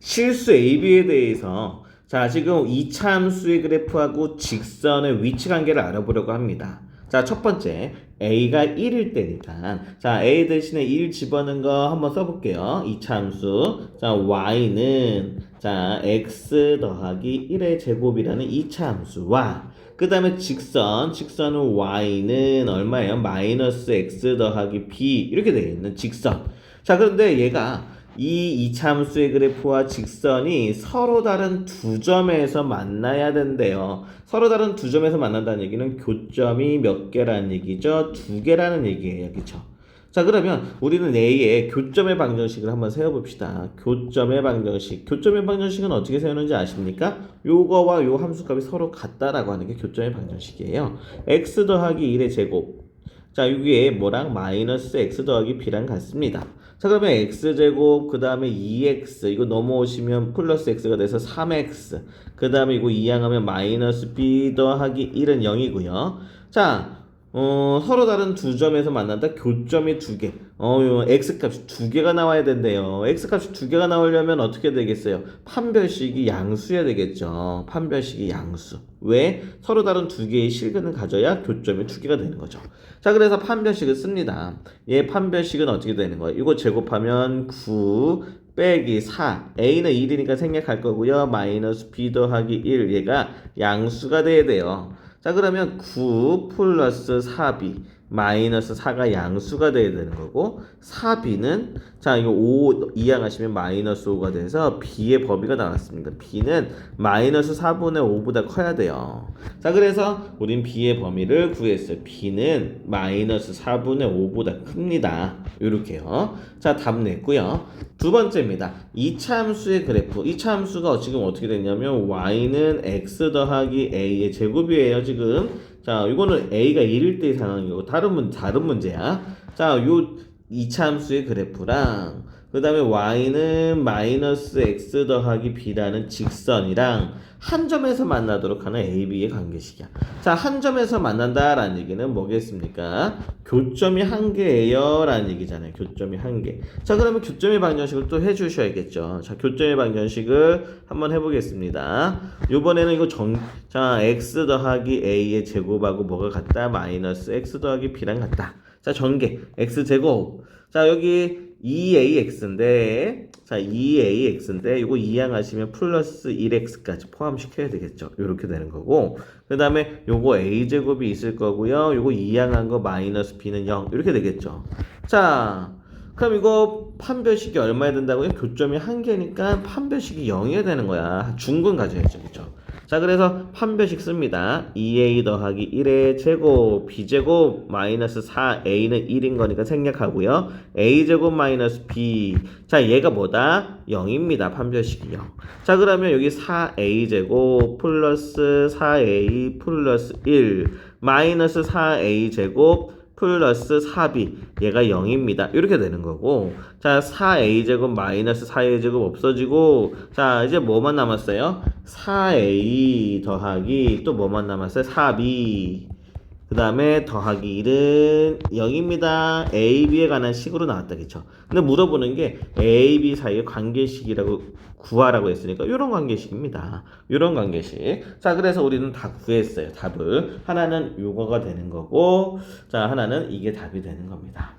실수 AB에 대해서 자, 지금 이차 함수의 그래프하고 직선의 위치 관계를 알아보려고 합니다. 자, 첫 번째. A가 1일 때니까. 자, A 대신에 1 집어넣은 거 한번 써볼게요. 이차 함수. 자, Y는, 자, X 더하기 1의 제곱이라는 이차 함수와, 그 다음에 직선. 직선은 Y는 얼마예요? 마이너스 X 더하기 B. 이렇게 되어 있는 직선. 자, 그런데 얘가 이 이참수의 그래프와 직선이 서로 다른 두 점에서 만나야 된대요. 서로 다른 두 점에서 만난다는 얘기는 교점이 몇 개라는 얘기죠? 두 개라는 얘기예요. 그쵸? 자, 그러면 우리는 A의 교점의 방정식을 한번 세워봅시다. 교점의 방정식. 교점의 방정식은 어떻게 세우는지 아십니까? 요거와 요 함수값이 서로 같다라고 하는 게 교점의 방정식이에요. x 더하기 1의 제곱. 자, 여기에 뭐랑 마이너스 x 더하기 b랑 같습니다. 자, 그러면 x제곱, 그 다음에 2x, 이거 넘어오시면 플러스 x가 돼서 3x, 그 다음에 이거 이항하면 마이너스 b 더하기 1은 0이고요. 자, 어, 서로 다른 두 점에서 만난다. 교점이 두 개. 어, 요 x값이 두 개가 나와야 된대요. x값이 두 개가 나오려면 어떻게 되겠어요? 판별식이 양수여야 되겠죠. 판별식이 양수. 왜? 서로 다른 두 개의 실근을 가져야 교점이 두 개가 되는 거죠. 자, 그래서 판별식을 씁니다. 얘 판별식은 어떻게 되는 거예요? 이거 제곱하면 9 빼기 4. a는 1이니까 생략할 거고요. 마이너스 b 더하기 1. 얘가 양수가 돼야 돼요. 자 그러면 9 플러스 4b 마이너스 4가 양수가 돼야 되는 거고 4b는 자 이거 5 이항하시면 마이너스 5가 돼서 b의 범위가 나왔습니다. b는 마이너스 4분의 5보다 커야 돼요. 자 그래서 우린 b의 범위를 구했어요. b는 마이너스 4분의 5보다 큽니다. 이렇게요. 자 답 냈고요. 두 번째입니다. 이차 함수의 그래프. 이차 함수가 지금 어떻게 됐냐면 y는 x 더하기 a의 제곱이에요. 지금 자 이거는 a가 1일 때의 상황이고 다른 문 다른 문제야. 자 요 이차 함수의 그래프랑 그 다음에 y는 마이너스 x 더하기 b라는 직선이랑 한 점에서 만나도록 하는 a, b의 관계식이야. 자, 한 점에서 만난다라는 얘기는 뭐겠습니까? 교점이 한 개예요 라는 얘기잖아요. 교점이 한 개. 자, 그러면 교점의 방정식을 또 해주셔야겠죠. 자, 교점의 방정식을 한번 해보겠습니다. 요번에는 이거 정, 자, x 더하기 a의 제곱하고 뭐가 같다? 마이너스 x 더하기 b랑 같다. 자, 전개. x제곱. 자, 여기 2ax인데 자 2ax인데 이거 이항하시면 플러스 1x까지 포함시켜야 되겠죠. 이렇게 되는 거고. 그 다음에 요거 a제곱이 있을 거고요. 요거 이항한 거 마이너스 b는 0 이렇게 되겠죠. 자 그럼 이거 판별식이 얼마야 된다고요? 교점이 한 개니까 판별식이 0이어야 되는 거야. 중근 가져야죠. 그죠 자 그래서 판별식 씁니다. 2a 더하기 1의 제곱 b제곱 마이너스 4a는 1인 거니까 생략하고요. A제곱 마이너스 b 자 얘가 뭐다? 0입니다. 판별식이 0 자 그러면 여기 4a제곱 플러스 4a 플러스 1 마이너스 4a제곱 플러스 4b 얘가 0입니다. 이렇게 되는 거고 자 4a제곱 마이너스 4a제곱 없어지고 자 이제 뭐만 남았어요? 4a 더하기 또 뭐만 남았어요? 4b 그 다음에 더하기 1은 0입니다. A, B에 관한 식으로 나왔다. 그쵸? 근데 물어보는 게 A, B 사이의 관계식이라고 구하라고 했으니까 이런 관계식입니다. 이런 관계식. 자, 그래서 우리는 다 구했어요. 답을. 하나는 요거가 되는 거고, 자, 하나는 이게 답이 되는 겁니다.